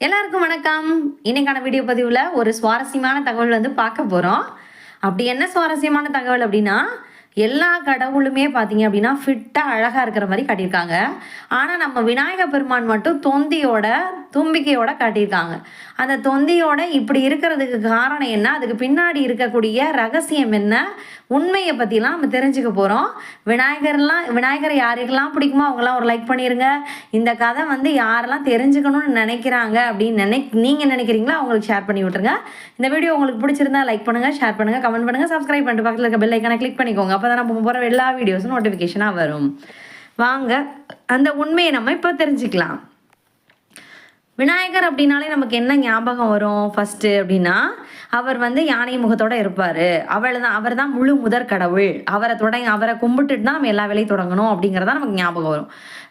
எல்லாருக்கும் வணக்கம். இன்னைக்கான வீடியோ பதிவில் ஒரு சுவாரஸ்யமான தகவல் வந்து பார்க்க போகிறோம் அப்படி என்ன சுவாரஸ்யமான தகவல் அப்படின்னா எல்லா கடவுளுமே பார்த்தீங்க அப்படின்னா ஃபிட்டாக அழகாக இருக்கிற மாதிரி காட்டியிருக்காங்க. ஆனால் நம்ம விநாயக பெருமான் மட்டும் தொந்தியோட தும்பிக்கையோட காட்டியிருக்காங்க. அந்த தொந்தியோட இப்படி இருக்கிறதுக்கு காரணம் என்ன? அதுக்கு பின்னாடி இருக்கக்கூடிய ரகசியம் என்ன? உண்மையை பற்றிலாம் நம்ம தெரிஞ்சுக்க போகிறோம் விநாயகர்லாம் விநாயகரை யாருக்கெல்லாம் பிடிக்குமோ அவங்களாம் ஒரு லைக் பண்ணிடுங்க இந்த கதை வந்து யாரெல்லாம் தெரிஞ்சுக்கணும்னு நினைக்கிறாங்க அப்படின்னு நினை நீங்கள் நினைக்கிறீங்களோ அவங்களுக்கு ஷேர் பண்ணி விட்ருங்க இந்த வீடியோ உங்களுக்கு பிடிச்சிருந்தா லைக் பண்ணுங்கள் ஷேர் பண்ணுங்கள் கமெண்ட் பண்ணுங்கள் சப்ஸ்கிரைப் பண்ணிட்டு பக்கத்தில் இருக்க பெல் ஐக்கானை கிளிக் பண்ணிக்கோங்க. அப்போ தான் நம்ம போகிற எல்லா வீடியோஸும் நோட்டிஃபிகேஷனாக வரும். வாங்க அந்த உண்மையை நம்ம இப்போ தெரிஞ்சுக்கலாம். விநாயகர் அப்படின்னாலே நமக்கு என்ன ஞாபகம் வரும்? ஃபஸ்ட்டு அப்படின்னா அவர் வந்து யானை முகத்தோடு இருப்பார். அவள் தான் அவர் தான் முழு முதற் கடவுள். அவரை தொடங்க அவரை கும்பிட்டுட்டு தான் நம்ம எல்லா வேலையும் தொடங்கணும் அப்படிங்கிறதா நமக்கு ஞாபகம் வரும்.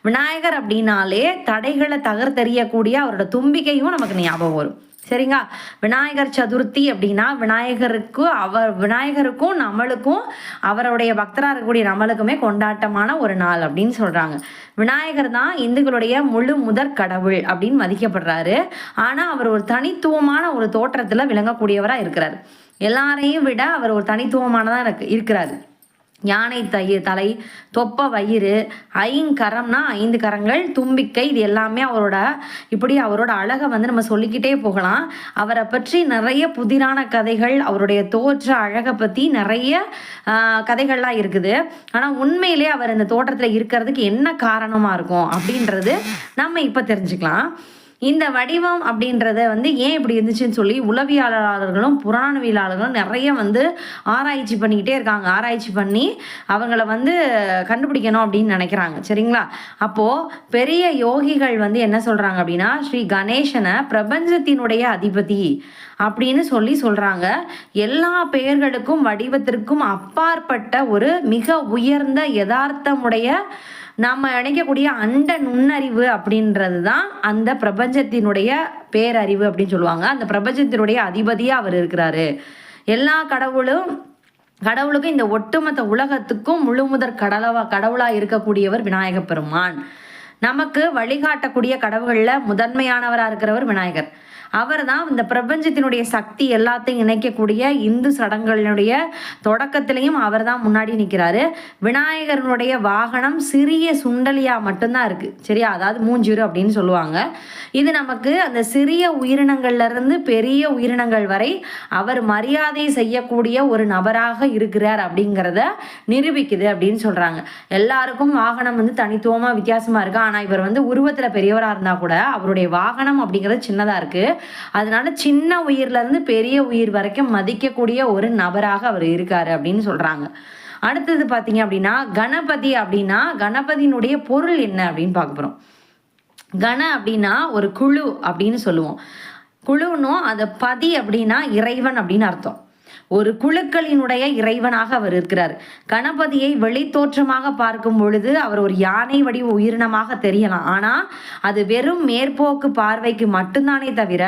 விநாயகர் அப்படின்னாலே தடைகளை தகர்த்தெறியக்கூடிய அவரோட தும்பிக்கையும் நமக்கு ஞாபகம் வரும். சரிங்களா விநாயகர் சதுர்த்தி அப்படின்னா விநாயகருக்கு அவர் விநாயகருக்கும் நம்மளுக்கும் அவருடைய பக்தராக இருக்கக்கூடிய நம்மளுக்குமே கொண்டாட்டமான ஒரு நாள் அப்படின்னு சொல்கிறாங்க விநாயகர் தான் இந்துக்களுடைய முழு முதற் கடவுள் அப்படின்னு மதிக்கப்படுறாரு. ஆனால் அவர் ஒரு தனித்துவமான ஒரு தோற்றத்தில் விளங்கக்கூடியவராக இருக்கிறார். எல்லாரையும் விட அவர் ஒரு தனித்துவமானதாக இருக்கு இருக்கிறாரு. யானை தைய தலை தொப்ப வயிறு ஐங்கரம்னா ஐந்து கரங்கள் தும்பிக்கை இது எல்லாமே அவரோட இப்படி அவரோட அழகை வந்து நம்ம சொல்லிக்கிட்டே போகலாம். அவரை பற்றி நிறைய புதிரான கதைகள் அவருடைய தோற்ற அழகை பற்றி நிறைய கதைகள்லாம் இருக்குது. ஆனால் உண்மையிலே அவர் இந்த தோற்றத்தில் இருக்கிறதுக்கு என்ன காரணமாக இருக்கும் அப்படின்றது நம்ம இப்போ தெரிஞ்சுக்கலாம். இந்த வடிவம் அப்படின்றத வந்து ஏன் இப்படி இருந்துச்சுன்னு சொல்லி உளவியலாளர்களும் புராணவியலாளர்களும் நிறைய வந்து ஆராய்ச்சி பண்ணிக்கிட்டே இருக்காங்க. ஆராய்ச்சி பண்ணி அவங்கள வந்து கண்டுபிடிக்கணும் அப்படின்னு நினைக்கிறாங்க. சரிங்களா? அப்போது பெரிய யோகிகள் வந்து என்ன சொல்கிறாங்க அப்படின்னா ஸ்ரீ கணேசனை பிரபஞ்சத்தினுடைய அதிபதி அப்படின்னு சொல்லி சொல்கிறாங்க எல்லா பெயர்களுக்கும் வடிவத்திற்கும் அப்பாற்பட்ட ஒரு மிக உயர்ந்த யதார்த்தமுடைய நம்ம நினைக்கக்கூடிய அண்ட நுண்ணறிவு அப்படின்றது தான் அந்த பிரபஞ்சத்தினுடைய பேரறிவு அப்படின்னு சொல்லுவாங்க. அந்த பிரபஞ்சத்தினுடைய அதிபதியாக அவர் இருக்கிறாரு. எல்லா கடவுளும் கடவுளுக்கும் இந்த ஒட்டுமொத்த உலகத்துக்கும் முழுமுதற் கடலவா கடவுளாக இருக்கக்கூடியவர் விநாயக பெருமான். நமக்கு வழிகாட்டக்கூடிய கடவுளில் முதன்மையானவராக இருக்கிறவர் விநாயகர். அவர் தான் இந்த பிரபஞ்சத்தினுடைய சக்தி எல்லாத்தையும் இணைக்கக்கூடிய இந்து சடங்குகளினுடைய தொடக்கத்திலையும் அவர் தான் முன்னாடி நிற்கிறாரு விநாயகரனுடைய வாகனம் சிறிய சுண்டலியா மட்டும்தான் இருக்குது சரியா? அதாவது மூஞ்சிரு அப்படின்னு சொல்லுவாங்க. இது நமக்கு அந்த சிறிய உயிரினங்கள்லேருந்து பெரிய உயிரினங்கள் வரை அவர் மரியாதை செய்யக்கூடிய ஒரு நபராக இருக்கிறார் அப்படிங்கிறத நிரூபிக்குது அப்படின்னு சொல்கிறாங்க எல்லாருக்கும் வாகனம் வந்து தனித்துவமாக வித்தியாசமாக இருக்குது ஆனால் இவர் வந்து உருவத்தில் பெரியவராக இருந்தால் கூட அவருடைய வாகனம் அப்படிங்கிறது சின்னதாக இருக்குது அதனால சின்ன உயிர்ல இருந்து பெரிய உயிர் வரைக்கும் மதிக்கக்கூடிய ஒரு நபராக அவர் இருக்காரு அப்படின்னு சொல்றாங்க. அடுத்தது பார்த்தீங்க அப்படின்னா கணபதி அப்படின்னா கணபதியினுடைய பொருள் என்ன அப்படின்னு பார்க்க போகிறோம் கண அப்படின்னா ஒரு குழு அப்படின்னு சொல்லுவோம். குழுன்னும் அதை பதி அப்படின்னா இறைவன் அப்படின்னு அர்த்தம். ஒரு குழுக்களினுடைய இறைவனாக அவர் இருக்கிறார். கணபதியை வெளித்தோற்றமாக பார்க்கும் பொழுது அவர் ஒரு யானை வடிவ உயிரினமாக தெரியலாம். ஆனால் அது வெறும் மேற்போக்கு பார்வைக்கு மட்டும்தானே தவிர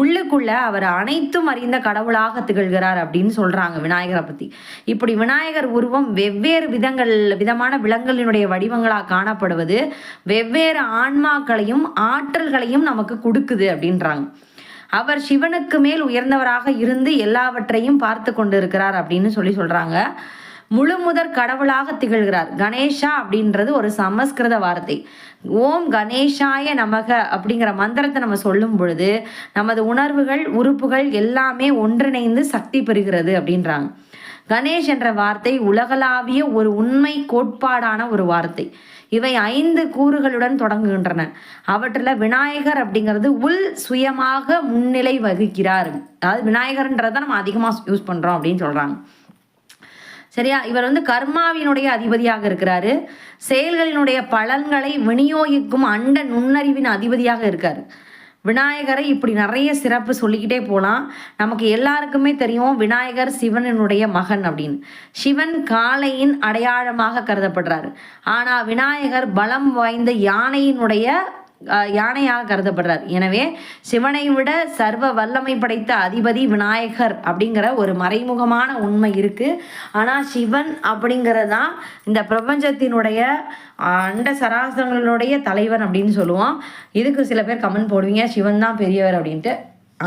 உள்ளுக்குள்ள அவர் அனைத்தும் அறிந்த கடவுளாக திகழ்கிறார் அப்படின்னு சொல்றாங்க விநாயகரை பத்தி. இப்படி விநாயகர் உருவம் வெவ்வேறு விதங்கள் விதமான விலங்குகளினுடைய வடிவங்களாக காணப்படுவது வெவ்வேறு ஆன்மாக்களையும் ஆற்றல்களையும் நமக்கு கொடுக்குது அப்படின்றாங்க. அவர் சிவனுக்கு மேல் உயர்ந்தவராக இருந்து எல்லாவற்றையும் பார்த்து கொண்டிருக்கிறார் அப்படின்னு சொல்லி சொல்றாங்க. முழு முதற் கடவுளாக திகழ்கிறார். கணேஷா அப்படின்றது ஒரு சமஸ்கிருத வார்த்தை. ஓம் கணேஷாய நமக அப்படிங்கிற மந்திரத்தை நம்ம சொல்லும் பொழுது நமது உணர்வுகள் உறுப்புகள் எல்லாமே ஒன்றிணைந்து சக்தி பெறுகிறது அப்படின்றாங்க. கணேஷ் என்ற வார்த்தை உலகளாவிய ஒரு உண்மை கோட்பாடான ஒரு வார்த்தை. இவை ஐந்து கூறுகளுடன் தொடங்குகின்றன. அவற்றில் விநாயகர் அப்படிங்கிறது உள் சுயமாக முன்னிலை வகிக்கிறார். அதாவது விநாயகர்ன்றதை நம்ம அதிகமாக யூஸ் பண்ணுறோம் அப்படின்னு சொல்கிறாங்க சரியா? இவர் வந்து கர்மாவினுடைய அதிபதியாக இருக்கிறாரு. செயல்களினுடைய பலன்களை விநியோகிக்கும் அண்ட நுண்ணறிவின் அதிபதியாக இருக்காரு. விநாயகரை இப்படி நிறைய சிறப்பு சொல்லிக்கிட்டே போகலாம் நமக்கு எல்லாருக்குமே தெரியும் விநாயகர் சிவனினுடைய மகன் அப்படின்னு. சிவன் காளையின் அடையாளமாக கருதப்படுறாரு. ஆனால் விநாயகர் பலம் வாய்ந்த யானையினுடைய யானையாக கருதப்படுறார். எனவே சிவனை விட சர்வ வல்லமை படைத்த அதிபதி விநாயகர் அப்படிங்கிற ஒரு மறைமுகமான உண்மை இருக்குது ஆனால் சிவன் அப்படிங்கிறதான் இந்த பிரபஞ்சத்தினுடைய அண்ட சராசரங்களுடைய தலைவன் அப்படின்னு சொல்லுவோம். இதுக்கு சில பேர் கமெண்ட் போடுவீங்க சிவன் தான் பெரியவர் அப்படின்ட்டு.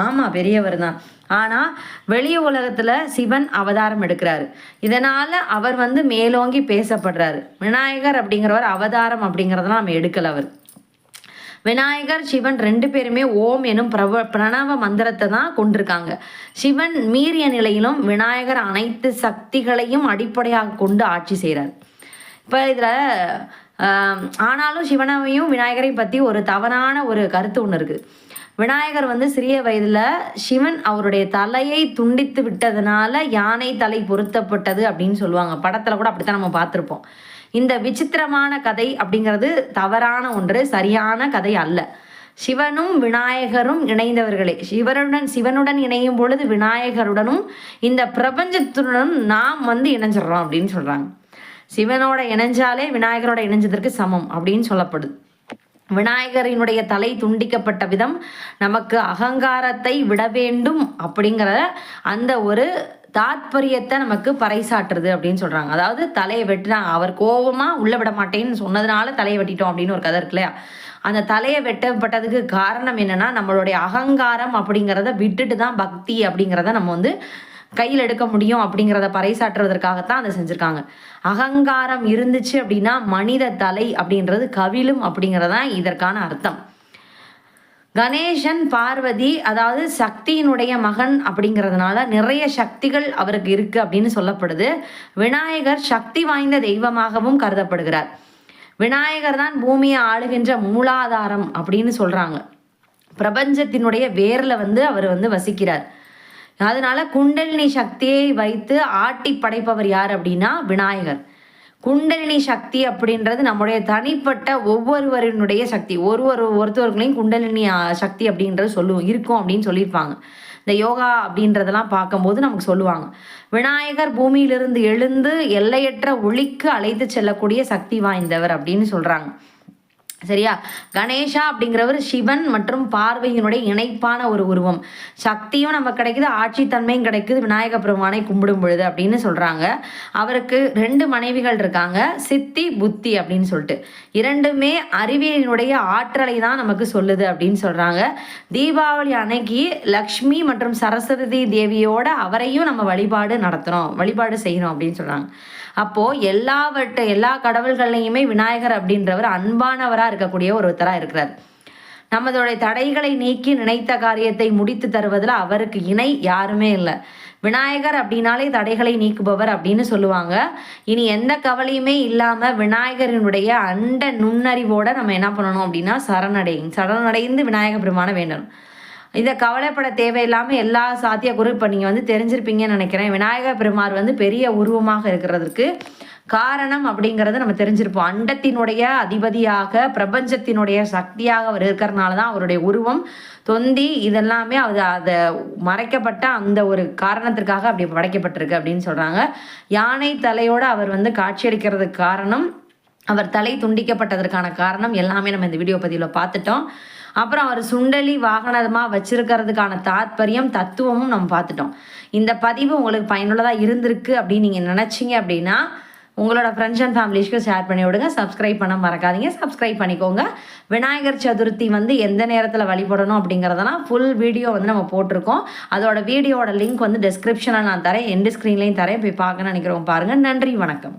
ஆமாம் பெரியவர் தான். ஆனால் வெளி உலகத்தில் சிவன் அவதாரம் எடுக்கிறாரு. இதனால் அவர் வந்து மேலோங்கி பேசப்படுறாரு. விநாயகர் அப்படிங்கிறவர் அவதாரம் அப்படிங்கிறதெல்லாம் நம்ம எடுக்கல அவர். விநாயகர் சிவன் ரெண்டு பேருமே ஓம் எனும் பிரப பிரணவ மந்திரத்தை தான் கொண்டிருக்காங்க. சிவன் மீறிய நிலையிலும் விநாயகர் அனைத்து சக்திகளையும் அடிப்படையாக கொண்டு ஆட்சி செய்கிறார் இப்போ இதில் ஆனாலும் சிவனையும் விநாயகரை பற்றி ஒரு தவறான ஒரு கருத்து ஒன்று இருக்குது விநாயகர் வந்து சிறிய வயதில் சிவன் அவருடைய தலையை துண்டித்து விட்டதுனால யானை தலை பொருத்தப்பட்டது அப்படின்னு சொல்லுவாங்க. படத்தில் கூட அப்படித்தான் நம்ம பார்த்துருப்போம். இந்த விசித்திரமான கதை அப்படிங்கிறது தவறான ஒன்று சரியான கதை அல்ல. சிவனும் விநாயகரும் இணைந்தவர்களே. சிவனுடன் சிவனுடன் இணையும் பொழுது விநாயகருடனும் இந்த பிரபஞ்சத்துடனும் நாம் வந்து இணைஞ்சிடுறோம் அப்படின்னு சொல்கிறாங்க சிவனோட இணைஞ்சாலே விநாயகரோட இணைஞ்சதற்கு சமம் அப்படின்னு சொல்லப்படுது. விநாயகரினுடைய தலை துண்டிக்கப்பட்ட விதம் நமக்கு அகங்காரத்தை விட வேண்டும் அப்படிங்கிற அந்த ஒரு தாத்பரியத்தை நமக்கு பறைசாற்றுறது அப்படின்னு சொல்கிறாங்க அதாவது தலையை வெட்டினா அவர் கோபமாக உள்ள விட மாட்டேன்னு சொன்னதுனால தலையை வெட்டிட்டோம் அப்படின்னு ஒரு கதை இருக்கு இல்லையா? அந்த தலையை வெட்டப்பட்டதுக்கு காரணம் என்னென்னா நம்மளுடைய அகங்காரம் அப்படிங்கிறத விட்டுட்டு தான் பக்தி அப்படிங்கிறத நம்ம வந்து கையில் எடுக்க முடியும் அப்படிங்கிறத பறைசாற்றுவதற்காகத்தான் அதை செஞ்சுருக்காங்க. அகங்காரம் இருந்துச்சு அப்படின்னா மனித தலை அப்படின்றது கவிழும் அப்படிங்கிறதான் இதற்கான அர்த்தம். கணேசன் பார்வதி அதாவது சக்தியினுடைய மகன் அப்படிங்கிறதுனால நிறைய சக்திகள் அவருக்கு இருக்குது அப்படின்னு சொல்லப்படுது. விநாயகர் சக்தி வாய்ந்த தெய்வமாகவும் கருதப்படுகிறார். விநாயகர் தான் பூமியை ஆளுகின்ற மூலாதாரம் அப்படின்னு சொல்கிறாங்க பிரபஞ்சத்தினுடைய வேரில் வந்து அவர் வந்து வசிக்கிறார். அதனால குண்டலினி சக்தியை வைத்து ஆட்டி படைப்பவர் யார் அப்படின்னா விநாயகர். குண்டலினி சக்தி அப்படின்றது நம்முடைய தனிப்பட்ட ஒவ்வொருவரினுடைய சக்தி. ஒரு ஒரு ஒருத்தவர்களையும் குண்டலினி சக்தி அப்படின்றது சொல்லுவோம் இருக்கும் அப்படின்னு சொல்லியிருப்பாங்க. இந்த யோகா அப்படின்றதெல்லாம் பார்க்கும்போது நமக்கு சொல்லுவாங்க. விநாயகர் பூமியிலிருந்து எழுந்து எல்லையற்ற ஒளிக்கு அழைத்து செல்லக்கூடிய சக்தி வாய்ந்தவர் அப்படின்னு சொல்கிறாங்க சரியா? கணேஷா அப்படிங்கிறவர் சிவன் மற்றும் பார்வையினுடைய இணைப்பான ஒரு உருவம். சக்தியும் நமக்கு கிடைக்குது ஆட்சி தன்மையும் கிடைக்குது விநாயக பெருமானை கும்பிடும் பொழுது அப்படின்னு சொல்கிறாங்க அவருக்கு ரெண்டு மனைவிகள் இருக்காங்க சித்தி புத்தி அப்படின்னு சொல்லிட்டு. இரண்டுமே அறிவியலினுடைய ஆற்றலை தான் நமக்கு சொல்லுது அப்படின்னு சொல்கிறாங்க தீபாவளி அன்னைக்கு லக்ஷ்மி மற்றும் சரஸ்வதி தேவியோட அவரையும் நம்ம வழிபாடு நடத்துகிறோம் வழிபாடு செய்யணும் அப்படின்னு சொல்கிறாங்க அப்போது எல்லாவற்ற எல்லா கடவுள்கள்லையுமே விநாயகர் அப்படின்றவர் அன்பானவராக இருக்கக்கூடிய ஒருத்தராக இருக்கிறார். நமதோடைய தடைகளை நீக்கி நினைத்த காரியத்தை முடித்து தருவதில் அவருக்கு இணை யாருமே இல்லை. விநாயகர் அப்படின்னாலே தடைகளை நீக்குபவர் அப்படின்னு சொல்லுவாங்க. இனி எந்த கவலையுமே இல்லாம விநாயகரினுடைய அண்ட நுண்ணறிவோட நம்ம என்ன பண்ணணும் அப்படின்னா சரணடை சரணடைந்து விநாயக பெருமான வேண்டணும். இதை கவலைப்பட தேவையில்லாமல் எல்லா சாத்தியக்குறும் இப்போ நீங்கள் வந்து தெரிஞ்சிருப்பீங்கன்னு நினைக்கிறேன். விநாயகர் பெருமாள் வந்து பெரிய உருவமாக இருக்கிறதுக்கு காரணம் அப்படிங்கிறத நம்ம தெரிஞ்சிருப்போம். அண்டத்தினுடைய அதிபதியாக பிரபஞ்சத்தினுடைய சக்தியாக அவர் இருக்கிறனால தான் அவருடைய உருவம் தொந்தி இதெல்லாமே அது அதை மறைக்கப்பட்ட அந்த ஒரு காரணத்திற்காக அப்படி படைக்கப்பட்டிருக்கு அப்படின்னு சொல்கிறாங்க யானை தலையோடு அவர் வந்து காட்சியளிக்கிறதுக்கு காரணம் அவர் தலை துண்டிக்கப்பட்டதற்கான காரணம் எல்லாமே நம்ம இந்த வீடியோ பதிவில் பார்த்துட்டோம். அப்புறம் அவர் சுண்டலி வாகனமாக வச்சிருக்கிறதுக்கான தாத்பரியம் தத்துவமும் நம்ம பார்த்துட்டோம். இந்த பதிவு உங்களுக்கு பயனுள்ளதாக இருந்திருக்கு அப்படின்னு நீங்கள் நினச்சிங்க அப்படின்னா உங்களோட ஃப்ரெண்ட்ஸ் அண்ட் ஃபேமிலிஸ்க்கு ஷேர் பண்ணி விடுங்க. சப்ஸ்கிரைப் பண்ண மறக்காதீங்க. சப்ஸ்கிரைப் பண்ணிக்கோங்க. விநாயகர் சதுர்த்தி வந்து எந்த நேரத்தில் வழிபடணும் அப்படிங்கிறதெல்லாம் ஃபுல் வீடியோ வந்து நம்ம போட்டிருக்கோம். அதோட வீடியோட லிங்க் வந்து டிஸ்கிரிப்ஷனில் நான் தரேன். எண்டு ஸ்க்ரீன்லேயும் தரேன். போய் பார்க்கணும்னு நினைக்கிறோம் பாருங்கள் நன்றி வணக்கம்.